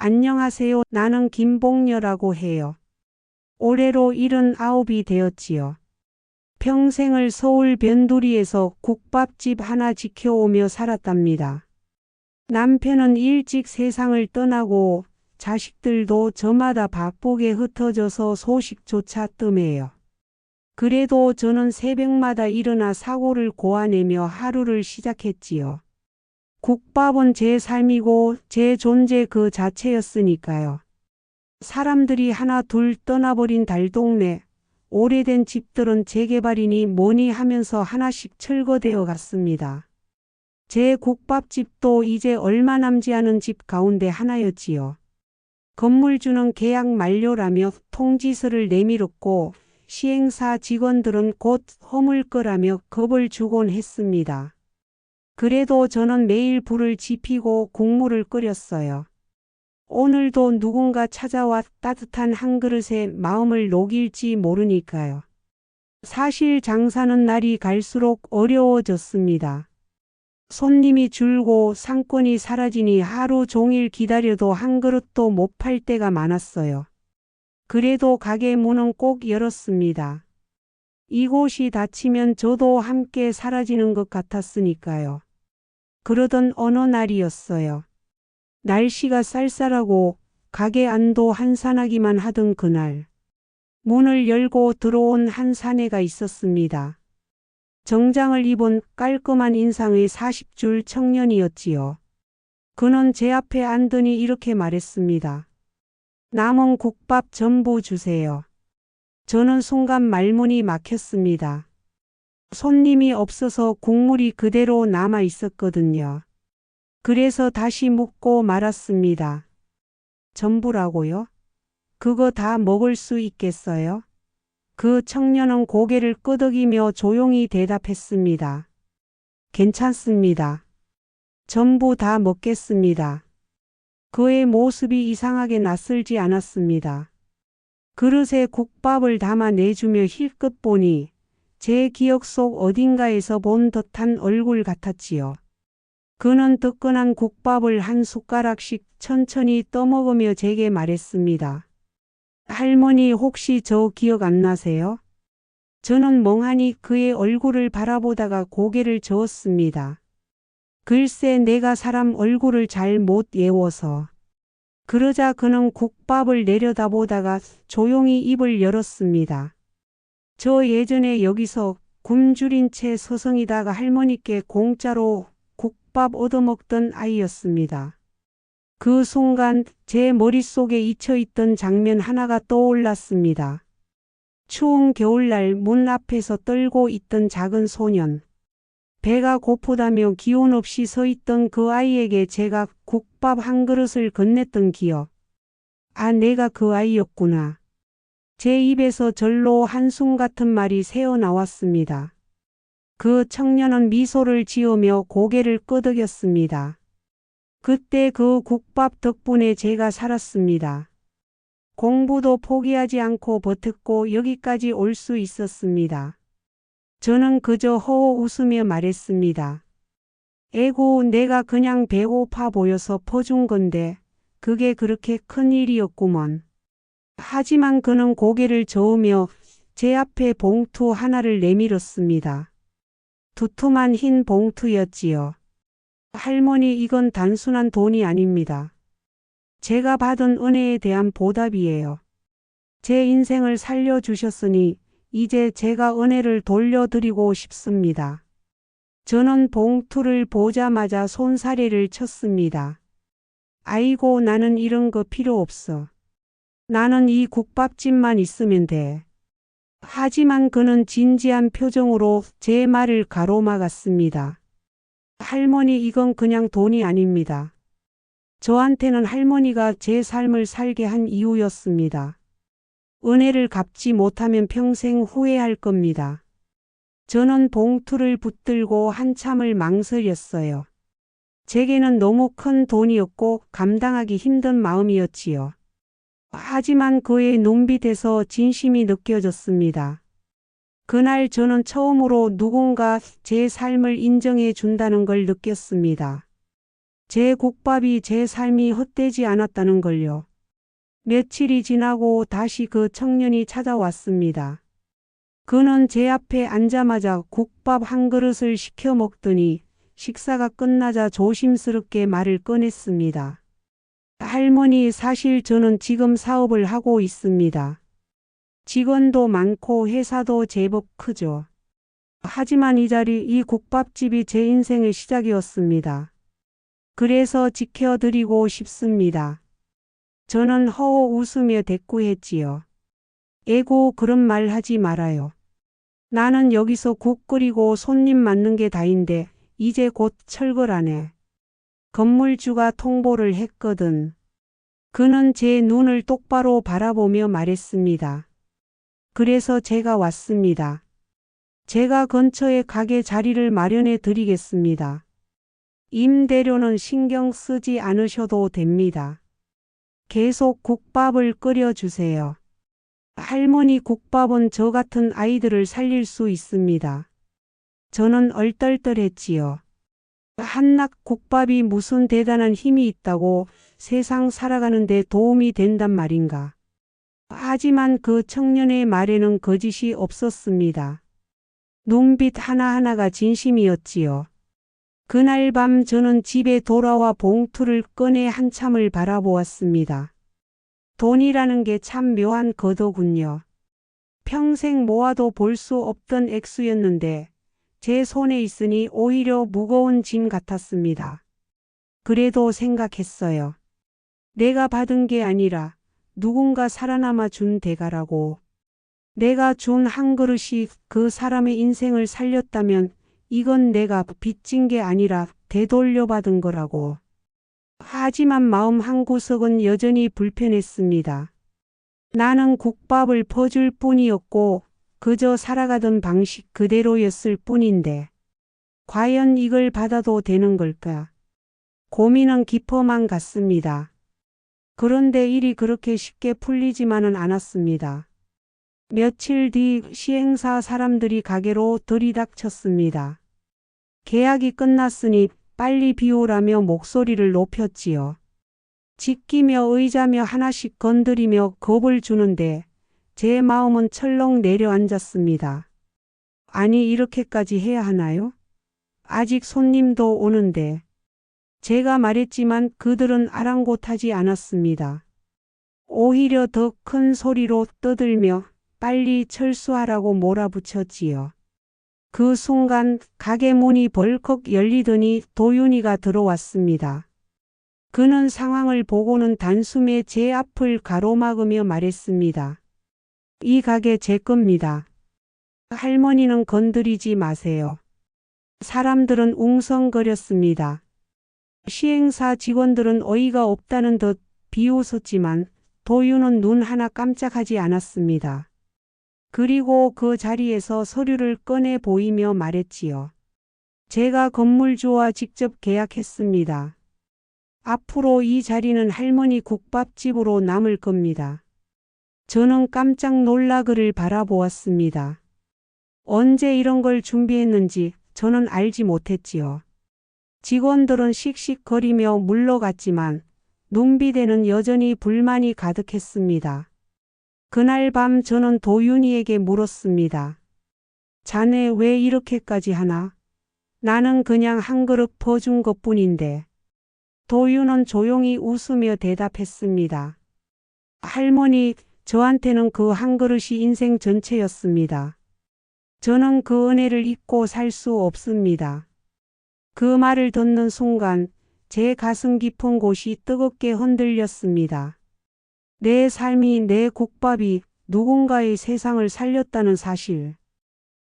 안녕하세요. 나는 김봉녀라고 해요. 올해로 79이 되었지요. 평생을 서울 변두리에서 국밥집 하나 지켜오며 살았답니다. 남편은 일찍 세상을 떠나고 자식들도 저마다 바쁘게 흩어져서 소식조차 뜸해요. 그래도 저는 새벽마다 일어나 사고를 고아내며 하루를 시작했지요. 국밥은 제 삶이고 제 존재 그 자체였으니까요. 사람들이 하나 둘 떠나버린 달동네, 오래된 집들은 재개발이니 뭐니 하면서 하나씩 철거되어 갔습니다. 제 국밥집도 이제 얼마 남지 않은 집 가운데 하나였지요. 건물주는 계약 만료라며 통지서를 내밀었고 시행사 직원들은 곧 허물 거라며 겁을 주곤 했습니다. 그래도 저는 매일 불을 지피고 국물을 끓였어요. 오늘도 누군가 찾아와 따뜻한 한 그릇에 마음을 녹일지 모르니까요. 사실 장사는 날이 갈수록 어려워졌습니다. 손님이 줄고 상권이 사라지니 하루 종일 기다려도 한 그릇도 못 팔 때가 많았어요. 그래도 가게 문은 꼭 열었습니다. 이곳이 닫히면 저도 함께 사라지는 것 같았으니까요. 그러던 어느 날이었어요. 날씨가 쌀쌀하고 가게 안도 한산하기만 하던 그날. 문을 열고 들어온 한 사내가 있었습니다. 정장을 입은 깔끔한 인상의 40줄 청년이었지요. 그는 제 앞에 앉더니 이렇게 말했습니다. 남은 국밥 전부 주세요. 저는 순간 말문이 막혔습니다. 손님이 없어서 국물이 그대로 남아 있었거든요. 그래서 다시 묻고 말았습니다. 전부라고요? 그거 다 먹을 수 있겠어요? 그 청년은 고개를 끄덕이며 조용히 대답했습니다. 괜찮습니다. 전부 다 먹겠습니다. 그의 모습이 이상하게 낯설지 않았습니다. 그릇에 국밥을 담아 내주며 힐끗 보니 제 기억 속 어딘가에서 본 듯한 얼굴 같았지요. 그는 뜨끈한 국밥을 한 숟가락씩 천천히 떠먹으며 제게 말했습니다. 할머니 혹시 저 기억 안 나세요? 저는 멍하니 그의 얼굴을 바라보다가 고개를 저었습니다. 글쎄 내가 사람 얼굴을 잘 못 예워서. 그러자 그는 국밥을 내려다보다가 조용히 입을 열었습니다. 저 예전에 여기서 굶주린 채 서성이다가 할머니께 공짜로 국밥 얻어먹던 아이였습니다. 그 순간 제 머릿속에 잊혀있던 장면 하나가 떠올랐습니다. 추운 겨울날 문 앞에서 떨고 있던 작은 소년. 배가 고프다며 기운 없이 서 있던 그 아이에게 제가 국밥 한 그릇을 건넸던 기억. 아, 내가 그 아이였구나. 제 입에서 절로 한숨 같은 말이 새어 나왔습니다. 그 청년은 미소를 지으며 고개를 끄덕였습니다. 그때 그 국밥 덕분에 제가 살았습니다. 공부도 포기하지 않고 버텼고 여기까지 올 수 있었습니다. 저는 그저 허호 웃으며 말했습니다. 에고 내가 그냥 배고파 보여서 퍼준 건데 그게 그렇게 큰 일이었구먼. 하지만 그는 고개를 저으며 제 앞에 봉투 하나를 내밀었습니다. 두툼한 흰 봉투였지요. 할머니 이건 단순한 돈이 아닙니다. 제가 받은 은혜에 대한 보답이에요. 제 인생을 살려주셨으니 이제 제가 은혜를 돌려드리고 싶습니다. 저는 봉투를 보자마자 손사래를 쳤습니다. 아이고 나는 이런 거 필요 없어. 나는 이 국밥집만 있으면 돼. 하지만 그는 진지한 표정으로 제 말을 가로막았습니다. 할머니 이건 그냥 돈이 아닙니다. 저한테는 할머니가 제 삶을 살게 한 이유였습니다. 은혜를 갚지 못하면 평생 후회할 겁니다. 저는 봉투를 붙들고 한참을 망설였어요. 제게는 너무 큰 돈이었고 감당하기 힘든 마음이었지요. 하지만 그의 눈빛에서 진심이 느껴졌습니다. 그날 저는 처음으로 누군가 제 삶을 인정해 준다는 걸 느꼈습니다. 제 국밥이 제 삶이 헛되지 않았다는 걸요. 며칠이 지나고 다시 그 청년이 찾아왔습니다. 그는 제 앞에 앉자마자 국밥 한 그릇을 시켜 먹더니 식사가 끝나자 조심스럽게 말을 꺼냈습니다. 할머니 사실 저는 지금 사업을 하고 있습니다. 직원도 많고 회사도 제법 크죠. 하지만 이 자리, 이 국밥집이 제 인생의 시작이었습니다. 그래서 지켜드리고 싶습니다. 저는 허호 웃으며 대꾸했지요. 에고 그런 말 하지 말아요. 나는 여기서 국 끓이고 손님 맞는 게 다인데 이제 곧 철거라네. 건물주가 통보를 했거든. 그는 제 눈을 똑바로 바라보며 말했습니다. 그래서 제가 왔습니다. 제가 근처에 가게 자리를 마련해 드리겠습니다. 임대료는 신경 쓰지 않으셔도 됩니다. 계속 국밥을 끓여주세요. 할머니 국밥은 저 같은 아이들을 살릴 수 있습니다. 저는 얼떨떨했지요. 한낱 국밥이 무슨 대단한 힘이 있다고 세상 살아가는데 도움이 된단 말인가. 하지만 그 청년의 말에는 거짓이 없었습니다. 눈빛 하나하나가 진심이었지요. 그날 밤 저는 집에 돌아와 봉투를 꺼내 한참을 바라보았습니다. 돈이라는 게 참 묘한 거더군요. 평생 모아도 볼 수 없던 액수였는데 제 손에 있으니 오히려 무거운 짐 같았습니다. 그래도 생각했어요. 내가 받은 게 아니라 누군가 살아남아 준 대가라고. 내가 준 한 그릇이 그 사람의 인생을 살렸다면 이건 내가 빚진 게 아니라 되돌려받은 거라고. 하지만 마음 한 구석은 여전히 불편했습니다. 나는 국밥을 퍼줄 뿐이었고 그저 살아가던 방식 그대로였을 뿐인데 과연 이걸 받아도 되는 걸까? 고민은 깊어만 갔습니다. 그런데 일이 그렇게 쉽게 풀리지만은 않았습니다. 며칠 뒤 시행사 사람들이 가게로 들이닥쳤습니다. 계약이 끝났으니 빨리 비우라며 목소리를 높였지요. 지키며 의자며 하나씩 건드리며 겁을 주는데 제 마음은 철렁 내려앉았습니다. 아니 이렇게까지 해야 하나요? 아직 손님도 오는데. 제가 말했지만 그들은 아랑곳하지 않았습니다. 오히려 더 큰 소리로 떠들며 빨리 철수하라고 몰아붙였지요. 그 순간 가게 문이 벌컥 열리더니 도윤이가 들어왔습니다. 그는 상황을 보고는 단숨에 제 앞을 가로막으며 말했습니다. 이 가게 제 겁니다. 할머니는 건드리지 마세요. 사람들은 웅성거렸습니다. 시행사 직원들은 어이가 없다는 듯 비웃었지만 도윤은 눈 하나 깜짝하지 않았습니다. 그리고 그 자리에서 서류를 꺼내 보이며 말했지요. 제가 건물주와 직접 계약했습니다. 앞으로 이 자리는 할머니 국밥집으로 남을 겁니다. 저는 깜짝 놀라 그를 바라보았습니다. 언제 이런 걸 준비했는지 저는 알지 못했지요. 직원들은 씩씩거리며 물러갔지만 눈비대는 여전히 불만이 가득했습니다. 그날 밤 저는 도윤이에게 물었습니다. 자네 왜 이렇게까지 하나? 나는 그냥 한 그릇 퍼준 것 뿐인데. 도윤은 조용히 웃으며 대답했습니다. 할머니, 저한테는 그 한 그릇이 인생 전체였습니다. 저는 그 은혜를 잊고 살 수 없습니다. 그 말을 듣는 순간 제 가슴 깊은 곳이 뜨겁게 흔들렸습니다. 내 삶이 내 국밥이 누군가의 세상을 살렸다는 사실.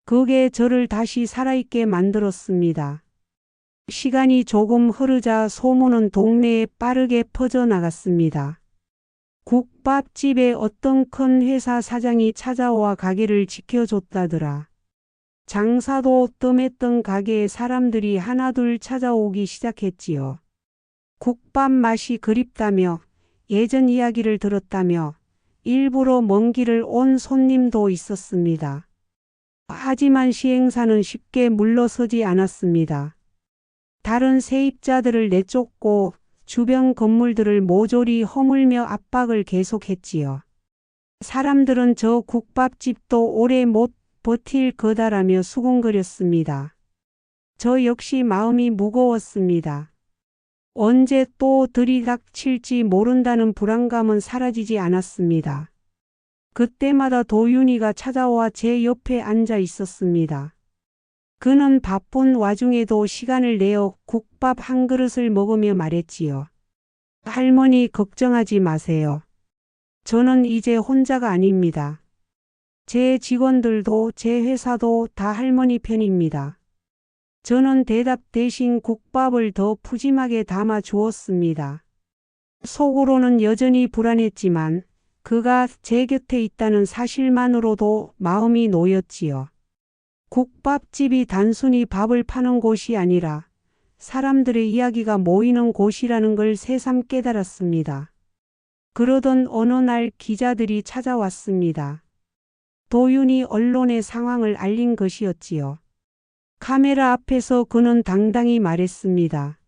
그게 저를 다시 살아있게 만들었습니다. 시간이 조금 흐르자 소문은 동네에 빠르게 퍼져나갔습니다. 국밥집에 어떤 큰 회사 사장이 찾아와 가게를 지켜줬다더라. 장사도 뜸했던 가게에 사람들이 하나둘 찾아오기 시작했지요. 국밥 맛이 그립다며 예전 이야기를 들었다며 일부러 먼 길을 온 손님도 있었습니다. 하지만 시행사는 쉽게 물러서지 않았습니다. 다른 세입자들을 내쫓고 주변 건물들을 모조리 허물며 압박을 계속했지요. 사람들은 저 국밥집도 오래 못 버틸 거다라며 수군거렸습니다. 저 역시 마음이 무거웠습니다. 언제 또 들이닥칠지 모른다는 불안감은 사라지지 않았습니다. 그때마다 도윤이가 찾아와 제 옆에 앉아 있었습니다. 그는 바쁜 와중에도 시간을 내어 국밥 한 그릇을 먹으며 말했지요. 할머니 걱정하지 마세요. 저는 이제 혼자가 아닙니다. 제 직원들도 제 회사도 다 할머니 편입니다. 저는 대답 대신 국밥을 더 푸짐하게 담아 주었습니다. 속으로는 여전히 불안했지만 그가 제 곁에 있다는 사실만으로도 마음이 놓였지요. 국밥집이 단순히 밥을 파는 곳이 아니라 사람들의 이야기가 모이는 곳이라는 걸 새삼 깨달았습니다. 그러던 어느 날 기자들이 찾아왔습니다. 도윤이 언론에 상황을 알린 것이었지요. 카메라 앞에서 그는 당당히 말했습니다.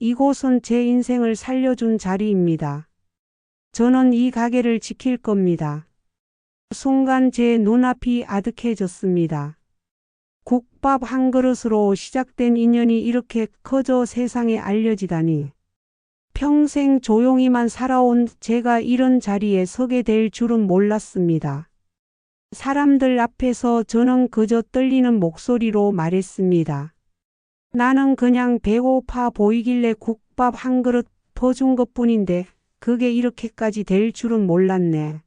이곳은 제 인생을 살려준 자리입니다. 저는 이 가게를 지킬 겁니다. 순간 제 눈앞이 아득해졌습니다. 국밥 한 그릇으로 시작된 인연이 이렇게 커져 세상에 알려지다니. 평생 조용히만 살아온 제가 이런 자리에 서게 될 줄은 몰랐습니다. 사람들 앞에서 저는 그저 떨리는 목소리로 말했습니다. 나는 그냥 배고파 보이길래 국밥 한 그릇 퍼준 것 뿐인데 그게 이렇게까지 될 줄은 몰랐네.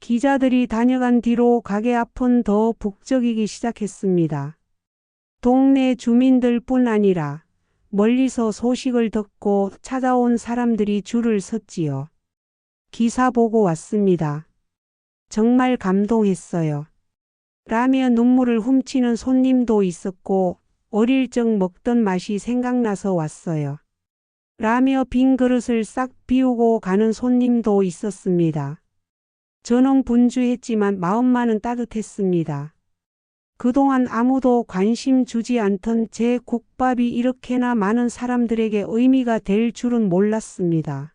기자들이 다녀간 뒤로 가게 앞은 더 북적이기 시작했습니다. 동네 주민들뿐 아니라 멀리서 소식을 듣고 찾아온 사람들이 줄을 섰지요. 기사 보고 왔습니다. 정말 감동했어요. 라며 눈물을 훔치는 손님도 있었고 어릴 적 먹던 맛이 생각나서 왔어요. 라며 빈 그릇을 싹 비우고 가는 손님도 있었습니다. 저는 분주했지만 마음만은 따뜻했습니다. 그동안 아무도 관심 주지 않던 제 국밥이 이렇게나 많은 사람들에게 의미가 될 줄은 몰랐습니다.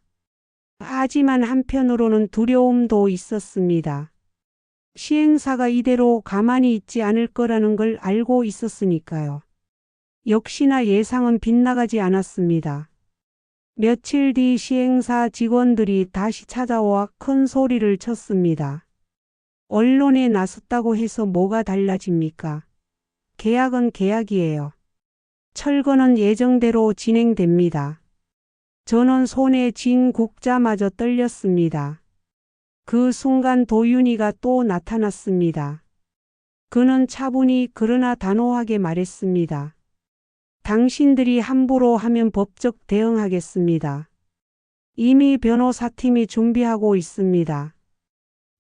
하지만 한편으로는 두려움도 있었습니다. 시행사가 이대로 가만히 있지 않을 거라는 걸 알고 있었으니까요. 역시나 예상은 빗나가지 않았습니다. 며칠 뒤 시행사 직원들이 다시 찾아와 큰 소리를 쳤습니다. 언론에 나섰다고 해서 뭐가 달라집니까? 계약은 계약이에요. 철거는 예정대로 진행됩니다. 저는 손에 쥔 국자마저 떨렸습니다. 그 순간 도윤이가 또 나타났습니다. 그는 차분히 그러나 단호하게 말했습니다. 당신들이 함부로 하면 법적 대응하겠습니다. 이미 변호사팀이 준비하고 있습니다.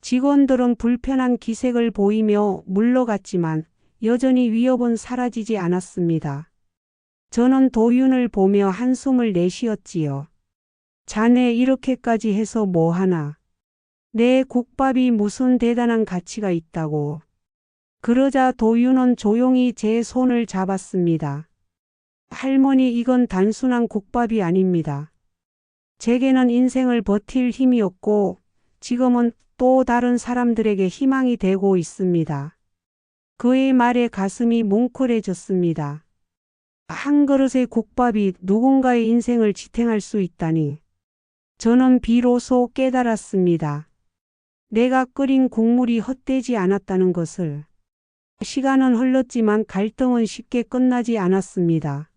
직원들은 불편한 기색을 보이며 물러갔지만 여전히 위협은 사라지지 않았습니다. 저는 도윤을 보며 한숨을 내쉬었지요. 자네 이렇게까지 해서 뭐하나. 내 국밥이 무슨 대단한 가치가 있다고. 그러자 도윤은 조용히 제 손을 잡았습니다. 할머니 이건 단순한 국밥이 아닙니다. 제게는 인생을 버틸 힘이었고 지금은 또 다른 사람들에게 희망이 되고 있습니다. 그의 말에 가슴이 뭉클해졌습니다. 한 그릇의 국밥이 누군가의 인생을 지탱할 수 있다니. 저는 비로소 깨달았습니다. 내가 끓인 국물이 헛되지 않았다는 것을. 시간은 흘렀지만 갈등은 쉽게 끝나지 않았습니다.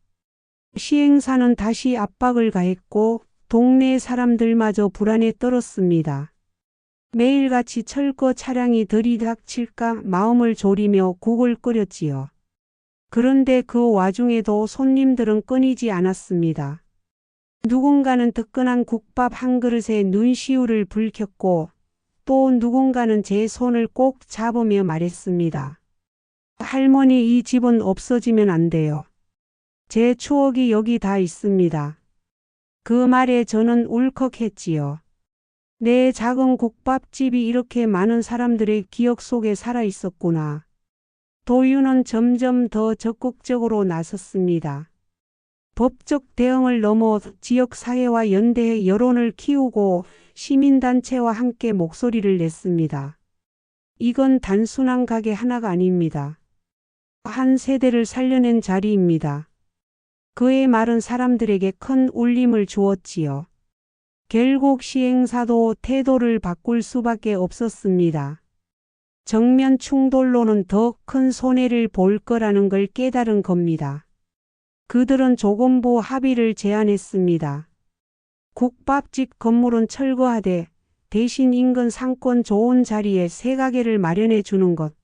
시행사는 다시 압박을 가했고 동네 사람들마저 불안에 떨었습니다. 매일같이 철거 차량이 들이닥칠까 마음을 졸이며 국을 끓였지요. 그런데 그 와중에도 손님들은 끊이지 않았습니다. 누군가는 뜨끈한 국밥 한 그릇에 눈시울을 붉혔고 또 누군가는 제 손을 꼭 잡으며 말했습니다. 할머니 이 집은 없어지면 안 돼요. 제 추억이 여기 다 있습니다. 그 말에 저는 울컥했지요. 내 작은 국밥집이 이렇게 많은 사람들의 기억 속에 살아 있었구나. 도윤은 점점 더 적극적으로 나섰습니다. 법적 대응을 넘어 지역 사회와 연대해 여론을 키우고 시민단체와 함께 목소리를 냈습니다. 이건 단순한 가게 하나가 아닙니다. 한 세대를 살려낸 자리입니다. 그의 말은 사람들에게 큰 울림을 주었지요. 결국 시행사도 태도를 바꿀 수밖에 없었습니다. 정면 충돌로는 더 큰 손해를 볼 거라는 걸 깨달은 겁니다. 그들은 조건부 합의를 제안했습니다. 국밥집 건물은 철거하되 대신 인근 상권 좋은 자리에 새 가게를 마련해 주는 것.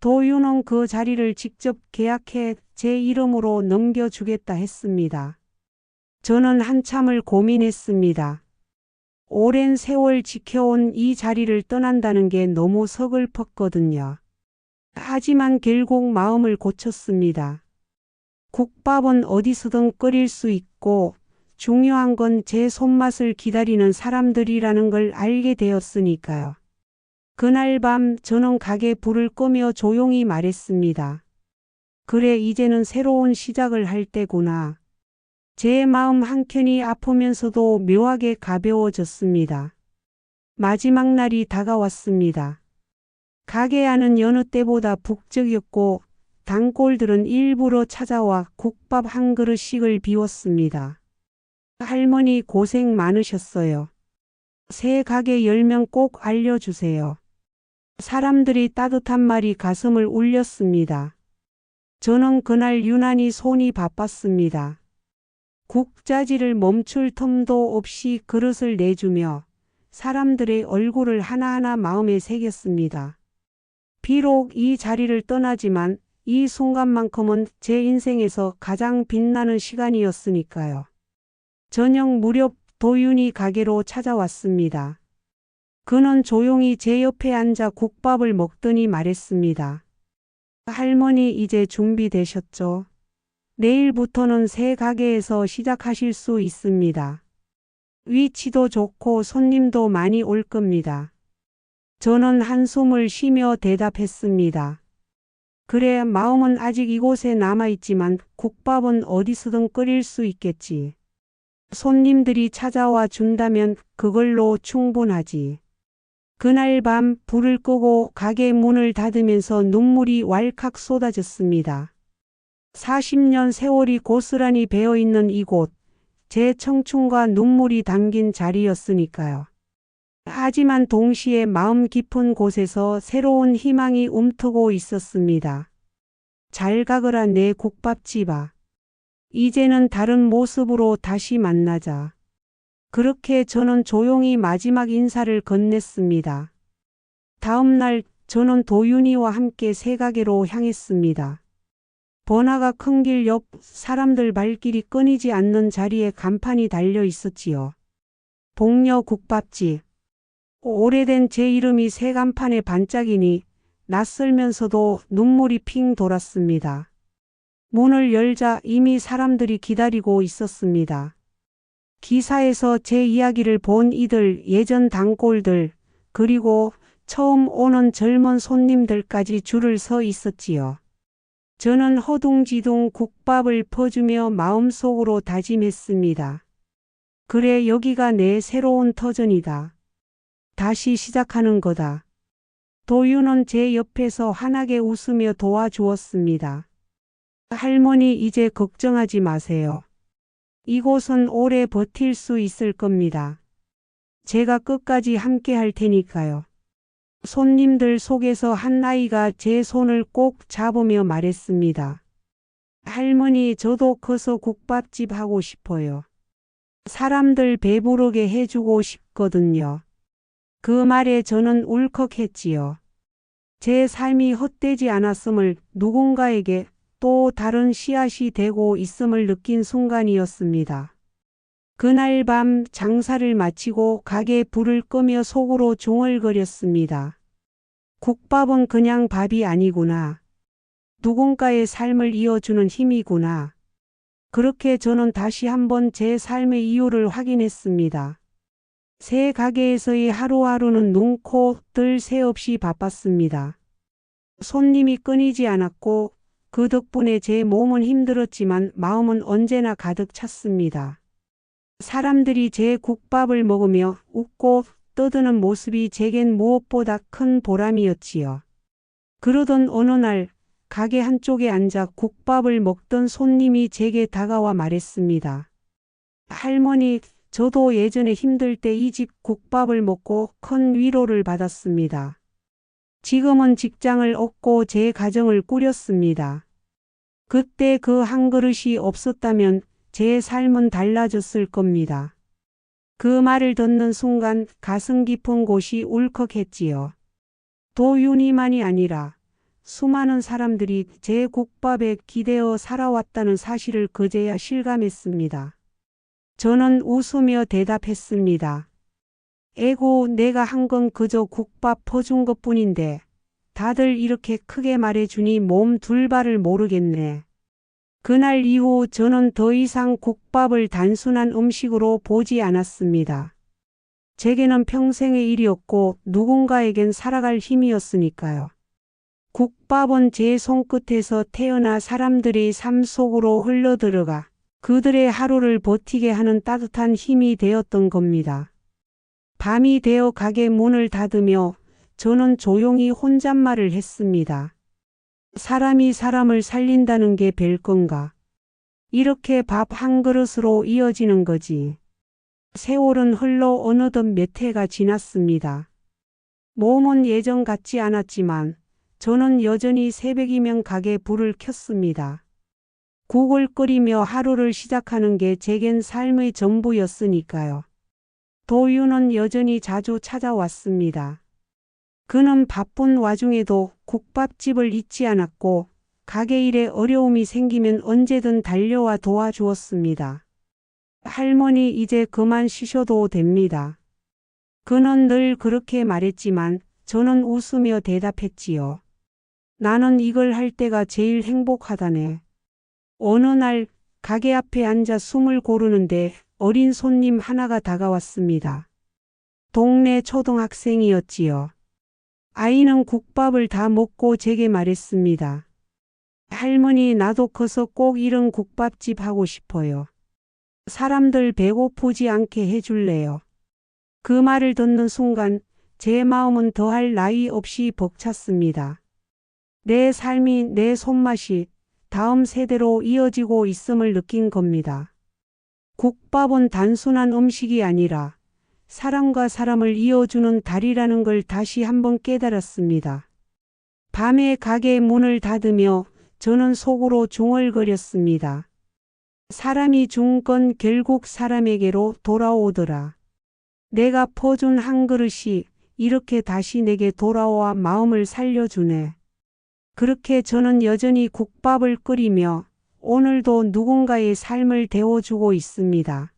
도윤은 그 자리를 직접 계약해 제 이름으로 넘겨주겠다 했습니다. 저는 한참을 고민했습니다. 오랜 세월 지켜온 이 자리를 떠난다는 게 너무 서글펐거든요. 하지만 결국 마음을 고쳤습니다. 국밥은 어디서든 끓일 수 있고 중요한 건 제 손맛을 기다리는 사람들이라는 걸 알게 되었으니까요. 그날 밤 저는 가게 불을 끄며 조용히 말했습니다. 그래 이제는 새로운 시작을 할 때구나. 제 마음 한켠이 아프면서도 묘하게 가벼워졌습니다. 마지막 날이 다가왔습니다. 가게 안은 여느 때보다 북적였고 단골들은 일부러 찾아와 국밥 한 그릇씩을 비웠습니다. 할머니 고생 많으셨어요. 새 가게 열면 꼭 알려주세요. 사람들이 따뜻한 말이 가슴을 울렸습니다. 저는 그날 유난히 손이 바빴습니다. 국자지를 멈출 틈도 없이 그릇을 내주며 사람들의 얼굴을 하나하나 마음에 새겼습니다. 비록 이 자리를 떠나지만 이 순간만큼은 제 인생에서 가장 빛나는 시간이었으니까요. 저녁 무렵 도윤이 가게로 찾아왔습니다. 그는 조용히 제 옆에 앉아 국밥을 먹더니 말했습니다. 할머니 이제 준비되셨죠? 내일부터는 새 가게에서 시작하실 수 있습니다. 위치도 좋고 손님도 많이 올 겁니다. 저는 한숨을 쉬며 대답했습니다. 그래 마음은 아직 이곳에 남아있지만 국밥은 어디서든 끓일 수 있겠지. 손님들이 찾아와 준다면 그걸로 충분하지. 그날 밤 불을 끄고 가게 문을 닫으면서 눈물이 왈칵 쏟아졌습니다. 40년 세월이 고스란히 배어 있는 이곳, 제 청춘과 눈물이 담긴 자리였으니까요. 하지만 동시에 마음 깊은 곳에서 새로운 희망이 움트고 있었습니다. 잘 가거라 내 국밥집아. 이제는 다른 모습으로 다시 만나자. 그렇게 저는 조용히 마지막 인사를 건넸습니다. 다음 날 저는 도윤이와 함께 새 가게로 향했습니다. 번화가 큰 길 옆 사람들 발길이 끊이지 않는 자리에 간판이 달려 있었지요. 복녀 국밥집. 오래된 제 이름이 새 간판에 반짝이니 낯설면서도 눈물이 핑 돌았습니다. 문을 열자 이미 사람들이 기다리고 있었습니다. 기사에서 제 이야기를 본 이들, 예전 단골들, 그리고 처음 오는 젊은 손님들까지 줄을 서 있었지요. 저는 허둥지둥 국밥을 퍼주며 마음속으로 다짐했습니다. 그래, 여기가 내 새로운 터전이다. 다시 시작하는 거다. 도윤은 제 옆에서 환하게 웃으며 도와주었습니다. 할머니, 이제 걱정하지 마세요. 이곳은 오래 버틸 수 있을 겁니다. 제가 끝까지 함께 할 테니까요. 손님들 속에서 한 아이가 제 손을 꼭 잡으며 말했습니다. 할머니, 저도 커서 국밥집 하고 싶어요. 사람들 배부르게 해주고 싶거든요. 그 말에 저는 울컥했지요. 제 삶이 헛되지 않았음을 누군가에게 또 다른 씨앗이 되고 있음을 느낀 순간이었습니다. 그날 밤 장사를 마치고 가게 불을 끄며 속으로 중얼거렸습니다. 국밥은 그냥 밥이 아니구나. 누군가의 삶을 이어주는 힘이구나. 그렇게 저는 다시 한번 제 삶의 이유를 확인했습니다. 새 가게에서의 하루하루는 눈, 코, 뜰 새 없이 바빴습니다. 손님이 끊이지 않았고 그 덕분에 제 몸은 힘들었지만 마음은 언제나 가득 찼습니다. 사람들이 제 국밥을 먹으며 웃고 떠드는 모습이 제겐 무엇보다 큰 보람이었지요. 그러던 어느 날 가게 한쪽에 앉아 국밥을 먹던 손님이 제게 다가와 말했습니다. 할머니, 저도 예전에 힘들 때 이 집 국밥을 먹고 큰 위로를 받았습니다. 지금은 직장을 얻고 제 가정을 꾸렸습니다. 그때 그 한 그릇이 없었다면 제 삶은 달라졌을 겁니다. 그 말을 듣는 순간 가슴 깊은 곳이 울컥했지요. 도윤이만이 아니라 수많은 사람들이 제 국밥에 기대어 살아왔다는 사실을 그제야 실감했습니다. 저는 웃으며 대답했습니다. 에고 내가 한 건 그저 국밥 퍼준 것 뿐인데 다들 이렇게 크게 말해주니 몸 둘바를 모르겠네. 그날 이후 저는 더 이상 국밥을 단순한 음식으로 보지 않았습니다. 제게는 평생의 일이었고 누군가에겐 살아갈 힘이었으니까요. 국밥은 제 손끝에서 태어나 사람들의 삶 속으로 흘러들어가 그들의 하루를 버티게 하는 따뜻한 힘이 되었던 겁니다. 밤이 되어 가게 문을 닫으며 저는 조용히 혼잣말을 했습니다. 사람이 사람을 살린다는 게 별 건가? 이렇게 밥 한 그릇으로 이어지는 거지. 세월은 흘러 어느덧 몇 해가 지났습니다. 몸은 예전 같지 않았지만 저는 여전히 새벽이면 가게 불을 켰습니다. 국을 끓이며 하루를 시작하는 게 제겐 삶의 전부였으니까요. 도유는 여전히 자주 찾아왔습니다. 그는 바쁜 와중에도 국밥집을 잊지 않았고 가게 일에 어려움이 생기면 언제든 달려와 도와주었습니다. 할머니 이제 그만 쉬셔도 됩니다. 그는 늘 그렇게 말했지만 저는 웃으며 대답했지요. 나는 이걸 할 때가 제일 행복하다네. 어느 날 가게 앞에 앉아 숨을 고르는데 어린 손님 하나가 다가왔습니다. 동네 초등학생이었지요. 아이는 국밥을 다 먹고 제게 말했습니다. 할머니 나도 커서 꼭 이런 국밥집 하고 싶어요. 사람들 배고프지 않게 해줄래요. 그 말을 듣는 순간 제 마음은 더할 나위 없이 벅찼습니다. 내 삶이 내 손맛이 다음 세대로 이어지고 있음을 느낀 겁니다. 국밥은 단순한 음식이 아니라 사람과 사람을 이어주는 다리라는 걸 다시 한번 깨달았습니다. 밤에 가게 문을 닫으며 저는 속으로 중얼거렸습니다. 사람이 준 건 결국 사람에게로 돌아오더라. 내가 퍼준 한 그릇이 이렇게 다시 내게 돌아와 마음을 살려주네. 그렇게 저는 여전히 국밥을 끓이며 오늘도 누군가의 삶을 데워주고 있습니다.